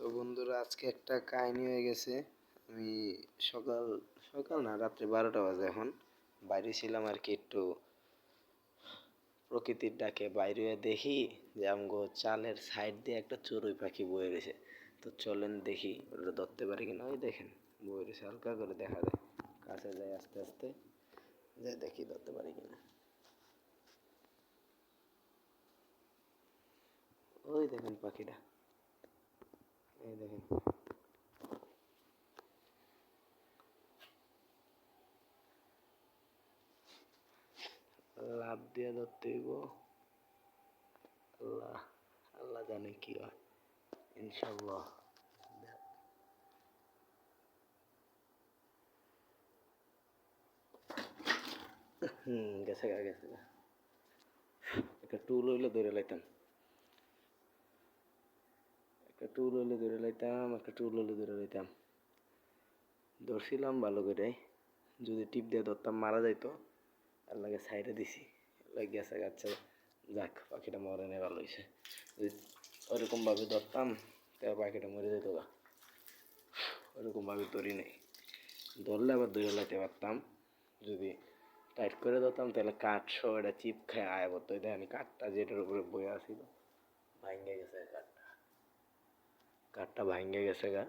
তো বন্ধুরা, আজকে একটা কাহিনী হয়ে গেছে। আমি সকাল সকাল না, রাত্রে বারোটা বাজে এখন। বাইরে ছিলাম আর কি একটু প্রকৃতির ডাকে বাইরে দেখি যে আমগো চালের সাইড দিয়ে একটা চড়ুই পাখি বয়ে রয়েছে। তো চলেন দেখি ওটা ধরতে পারি কিনা। ওই দেখেন, বয়ে রয়েছে, হালকা করে দেখা যায়। কাছে যায় আস্তে আস্তে যে দেখি ধরতে পারি কিনা। ওই দেখেন পাখিটা। এই দেখেন। লাভ দিয়ে ধরতে হইব। আল্লাহ আল্লাহ জানে কি হয়। ইনশাল্লাহ হুম, গেছে গা গেছে গা। একটা টুল হইলে ধরে লাইতাম। টুল হইলে ধরে লাইতাম একটা টুল হইলে ধরে লাইতাম। ধরছিলাম ভালো করে। যদি টিপ দিয়ে ধরতাম, মারা যাইতো। আর লাগে সাইডে দিছি। লাগে গেছে গাছে, যাক, পাখিটা মরে নেই, ভালো হয়েছে যদি ওরকমভাবে ধরতাম তাহলে পাখিটা মরে যেত গা। ওরকমভাবে ধরি নেই। ধরলে আবার ধরে লাইতে পারতাম। যদি টাইট করে ধরতাম, তাহলে কাঠ সহ এটা চিপ খায়, আয় পড়তো। আমি কাঠটা যেটার উপরে বয়ে আসিল ভাঙ্গে গেছে কাঠটা কাঠটা ভাঙ্গে গেছে গা।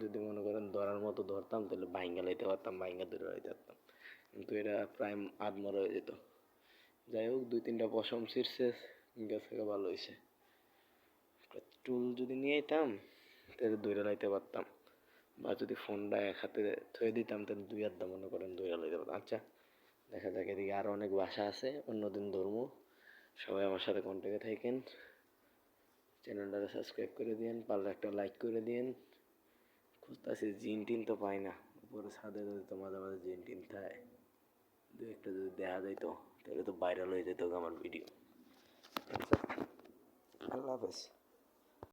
যদি মনে করেন ধরার মতো ধরতাম, তাহলে ভাঙ্গা লাইতে পারতাম, ভাঙ্গা ধরে লাইতে পারতাম। কিন্তু এটা প্রায় আধমরা হয়ে যেত। যাই হোক, দুই তিনটা পশম ছিঁড়ছে, গেছে গা, ভালো হয়েছে টুল যদি নিয়ে যেতাম তাহলে দৌড়ে লাইতে পারতাম। বা যদি ফোনটা এক হাতে থয়ে দিতাম, তাহলে দুই হাত মনে করেন দৌড়ে লাইতে পারতাম। আচ্ছা দেখা যাক এদিকে আরও অনেক বাসা আছে, অন্যদিন ধরবো সবাই আমার সাথে কন্ট্যাক্টে থাকেন চ্যানেলটাকে সাবস্ক্রাইব করে দিন পারলে একটা লাইক করে দিন খুঁজতেছি, জিন টিন তো পাই না। উপরে ছাদে যদি তো মাঝে মাঝে জিন টিন থাকে, দু একটা যদি দেখা যাইতো, তাহলে তো ভাইরাল হয়ে যেত আমার ভিডিও আচ্ছা আল্লাহ হাফেজ।